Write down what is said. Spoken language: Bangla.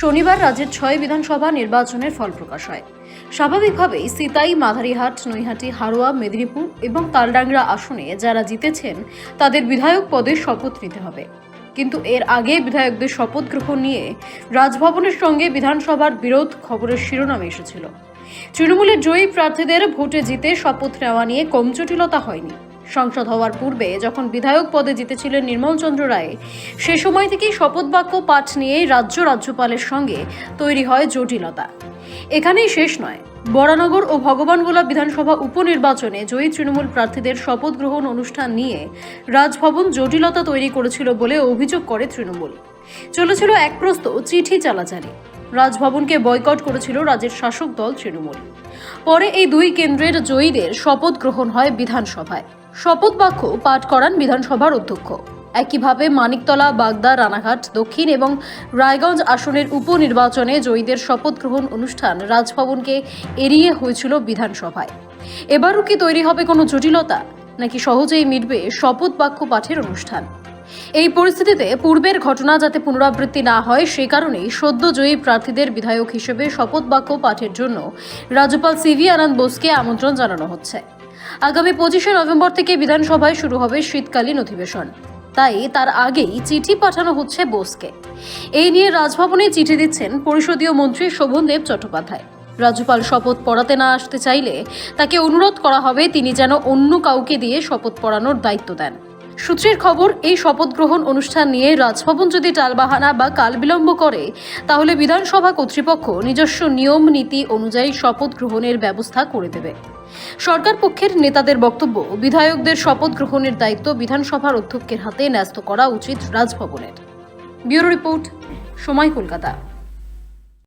শনিবার রাজ্যের ছয় বিধানসভা নির্বাচনের ফল প্রকাশ হয়। স্বাভাবিকভাবেই সিতাই, মাধারিহাট, নৈহাটি, হারোয়া, মেদিনীপুর এবং তালডাংরা আসনে যারা জিতেছেন, তাদের বিধায়ক পদে শপথ নিতে হবে। কিন্তু এর আগে বিধায়কদের শপথ গ্রহণ নিয়ে রাজভবনের সঙ্গে বিধানসভার বিরোধ খবরের শিরোনামে এসেছিল। তৃণমূলের জয়ী প্রার্থীদের ভোটে জিতে শপথ নেওয়া নিয়ে কম জটিলতা হয়নি। সংসদ হওয়ার পূর্বে যখন বিধায়ক পদে জিতেছিলেন নির্মল চন্দ্র রায়, সে সময় থেকেই শপথ বাক্য পাঠ নিয়েই রাজ্য রাজ্যপালের সঙ্গে তৈরি হয় জটিলতা। এখানেই শেষ নয়। বরানগর ও ভগবানগোলা বিধানসভা উপনির্বাচনে জয়ী তৃণমূল প্রার্থীদের শপথ গ্রহণ অনুষ্ঠান নিয়ে রাজভবন জটিলতা তৈরি করেছিল বলে অভিযোগ করে তৃণমূল। চলেছিল এক প্রস্ত চিঠি চালাচালি। রাজভবনকে বয়কট করেছিল রাজ্যের শাসক দল তৃণমূল। পরে এই দুই কেন্দ্রের জয়ীদের শপথ গ্রহণ হয় বিধানসভায়। শপথ বাক্য পাঠ করান বিধানসভার অধ্যক্ষ। একইভাবে মানিকতলা, বাগদা, রানাঘাট, দক্ষিণ এবং রায়গঞ্জ আসনের উপনির্বাচনে জয়ীদের শপথ গ্রহণ অনুষ্ঠান রাজভবনকে এড়িয়ে হয়েছিল বিধানসভায়। এবারও কি তৈরি হবে কোনো জটিলতা? নাকি সহজেই মিটবে শপথ বাক্য পাঠের অনুষ্ঠান? এই পরিস্থিতিতে পূর্বের ঘটনা যাতে পুনরাবৃত্তি না হয়, সে কারণেই সদ্য জয়ী প্রার্থীদের বিধায়ক হিসেবে শপথ বাক্য পাঠের জন্য রাজ্যপাল সিভি আনন্দ বোসকে আমন্ত্রণ জানানো হচ্ছে। আগামী পঁচিশে নভেম্বর থেকে বিধানসভায় শুরু হবে শীতকালীন অধিবেশন। তাই তার আগেই চিঠি পাঠানো হচ্ছে বোসকে। এই নিয়ে রাজভবনে চিঠি দিচ্ছেন পরিষদীয় মন্ত্রী শোভনদেব চট্টোপাধ্যায়। রাজ্যপাল শপথ পড়াতে না আসতে চাইলে তাকে অনুরোধ করা হবে তিনি যেন অন্য কাউকে দিয়ে শপথ পড়ানোর দায়িত্ব দেন। সূত্রের খবর, এই শপথ গ্রহণ অনুষ্ঠান নিয়ে রাজভবন যদি টালবাহানা বা কাল বিলম্ব করে, তাহলে বিধানসভা কর্তৃপক্ষ নিজস্ব নিয়ম নীতি অনুযায়ী শপথ গ্রহণের ব্যবস্থা করে দেবে। সরকার পক্ষের নেতাদের বক্তব্য, বিধায়কদের শপথ গ্রহণের দায়িত্ব বিধানসভার অধ্যক্ষের হাতে ন্যস্ত করা উচিত রাজভবনের। ব্যুরো রিপোর্ট, সময় কলকাতা।